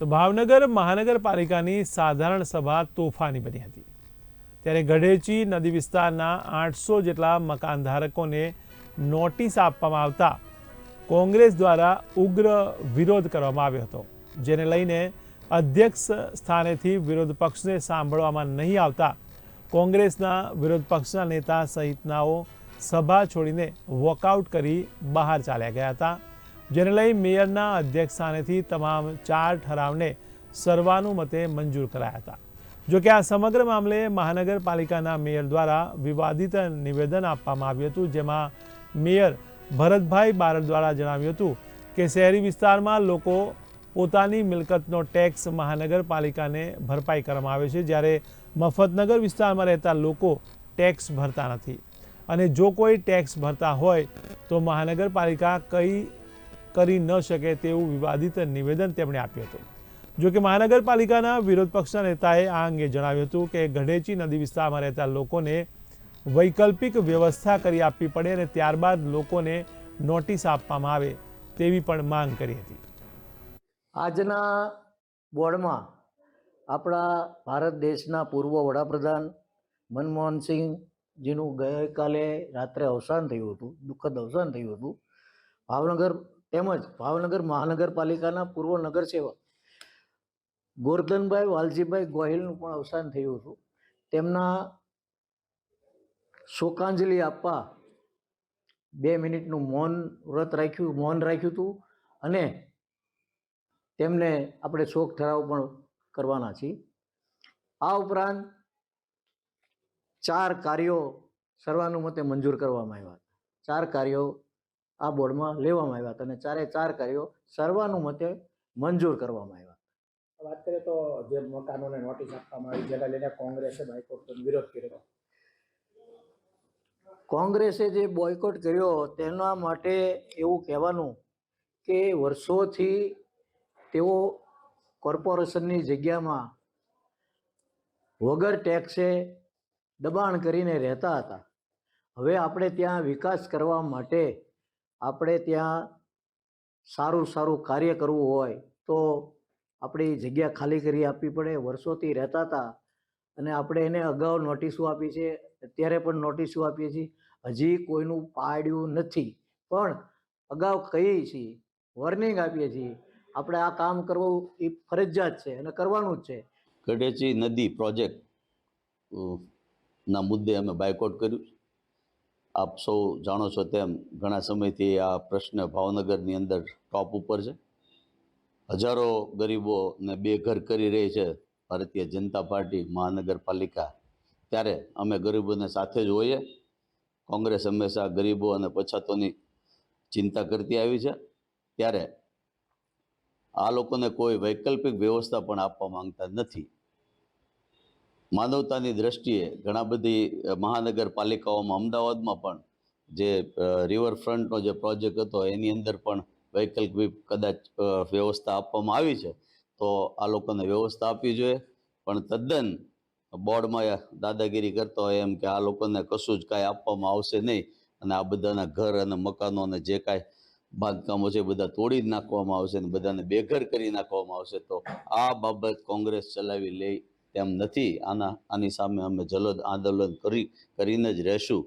તો ભાવનગર મહાનગરપાલિકાની સાધારણ સભા તોફાની બની હતી. ત્યારે ગઢેચી નદી વિસ્તારના આઠસો જેટલા મકાનધારકોને નોટિસ આપવામાં આવતા કોંગ્રેસ દ્વારા ઉગ્ર વિરોધ કરવામાં આવ્યો હતો, જેને લઈને અધ્યક્ષ સ્થાનેથી વિરોધ પક્ષને સાંભળવામાં નહીં આવતા કોંગ્રેસના વિરોધ પક્ષના નેતા સહિતનાઓ સભા છોડીને વોકઆઉટ કરી બહાર ચાલ્યા ગયા હતા. જેને લઈ મેયરના અધ્યક્ષ સ્થાનેથી તમામ ચાર ઠરાવને સર્વાનુમતે મંજૂર કરાયા હતા. જો કે આ સમગ્ર મામલે મહાનગરપાલિકાના મેયર દ્વારા વિવાદિત નિવેદન આપવામાં આવ્યું હતું, જેમાં મેયર ભરતભાઈ બારડ દ્વારા જણાવ્યું હતું કે શહેરી વિસ્તારમાં લોકો પોતાની મિલકતનો ટેક્સ મહાનગરપાલિકાને ભરપાઈ કરવામાં આવે છે, જ્યારે મફતનગર વિસ્તારમાં રહેતા લોકો ટેક્સ ભરતા નથી. અને જો કોઈ ટેક્સ ભરતા હોય, તો મહાનગરપાલિકા કઈ કરી ન શકે તેવું વિવાદિત નિવેદન તેમણે આપ્યું હતું. જોકે મહાનગરપાલિકાના વિરોધ પક્ષના નેતાએ આ અંગે જણાવ્યું હતું કે ગઢેચી નદી વિસ્તારમાં રહેતા લોકોને વૈકલ્પિક વ્યવસ્થા કરી આપવી પડે અને ત્યારબાદ લોકોને નોટિસ આપવામાં આવે તેવી પણ માંગ કરી હતી. આજના બોર્ડમાં આપણા ભારત દેશના પૂર્વ વડાપ્રધાન મનમોહનસિંહજીનું ગઈકાલે રાત્રે અવસાન થયું હતું, દુઃખદ અવસાન થયું હતું. ભાવનગર તેમજ ભાવનગર મહાનગરપાલિકાના પૂર્વ નગરસેવક ગોરધનભાઈ વાલજીભાઈ ગોહિલનું પણ અવસાન થયું હતું. તેમના શોકાંજલિ આપવા બે મિનિટનું મૌન વ્રત રાખ્યું, મૌન રાખ્યું હતું અને તેમને આપણે શોક ઠરાવ પણ કરવાના છીએ. આ ઉપરાંત ચાર કાર્યો સર્વાનુમતે મંજૂર કરવામાં આવ્યા ચાર કાર્યો આ બોર્ડમાં લેવામાં આવ્યા હતા અને ચારે ચાર કાર્યો સર્વાનુમતે મંજૂર કરવામાં આવ્યા. વાત કરીએ તો જે મકાનોને નોટિસ આપવામાં આવી જેના લઈને કોંગ્રેસે હાઈકોર્ટનો વિરોધ કર્યો કોંગ્રેસે જે બોયકોટ કર્યો તેના માટે એવું કહેવાનું કે વર્ષોથી તેઓ કોર્પોરેશનની જગ્યામાં વગર ટેક્સે દબાણ કરીને રહેતા હતા. હવે આપણે ત્યાં વિકાસ કરવા માટે આપણે ત્યાં સારું સારું કાર્ય કરવું હોય તો આપણી જગ્યા ખાલી કરી આપવી પડે. વર્ષોથી રહેતા હતા અને આપણે એને અગાઉ નોટિસો આપી છે. અત્યારે પણ નોટિસો આપીએ છીએ. હજી કોઈનું પાડ્યું નથી. પણ અગાઉ કહીએ છીએ વોર્નિંગ આપીએ છીએ. આપણે આ કામ કરવું એ ફરજિયાત છે અને કરવાનું જ છે. કડેચી નદી પ્રોજેક્ટ ના મુદ્દે અમે બાયકોટ કર્યું. આપ સૌ જાણો છો તેમ ઘણા સમયથી આ પ્રશ્ન ભાવનગરની અંદર ટોપ ઉપર છે. હજારો ગરીબોને બેઘર કરી રહી છે ભારતીય જનતા પાર્ટી, મહાનગરપાલિકા. ત્યારે અમે ગરીબોને સાથે જ હોઈએ. કોંગ્રેસ હંમેશા ગરીબો અને પછાતોની ચિંતા કરતી આવી છે. ત્યારે આ લોકોને કોઈ વૈકલ્પિક વ્યવસ્થા પણ આપવા માંગતા નથી. માનવતાની દ્રષ્ટિએ ઘણા બધી મહાનગરપાલિકાઓમાં, અમદાવાદમાં પણ જે રિવરફ્રન્ટનો જે પ્રોજેક્ટ હતો, એની અંદર પણ વૈકલ્પિક કદાચ વ્યવસ્થા આપવામાં આવી છે. તો આ લોકોને વ્યવસ્થા આપવી જોઈએ. પણ તદ્દન બોર્ડમાં દાદાગીરી કરતો હોય એમ કે આ લોકોને કશું જ કાંઈ આપવામાં આવશે નહીં અને આ બધાના ઘર અને મકાનો અને જે કાંઈ બાંધકામો છે બધા તોડી નાખવામાં આવશે અને બધાને બેઘર કરી નાખવામાં આવશે. તો આ બાબત કોંગ્રેસ ચલાવી લે તેમ નથી. આના આની સામે અમે જલદ આંદોલન કરી કરીને જ રહેશું.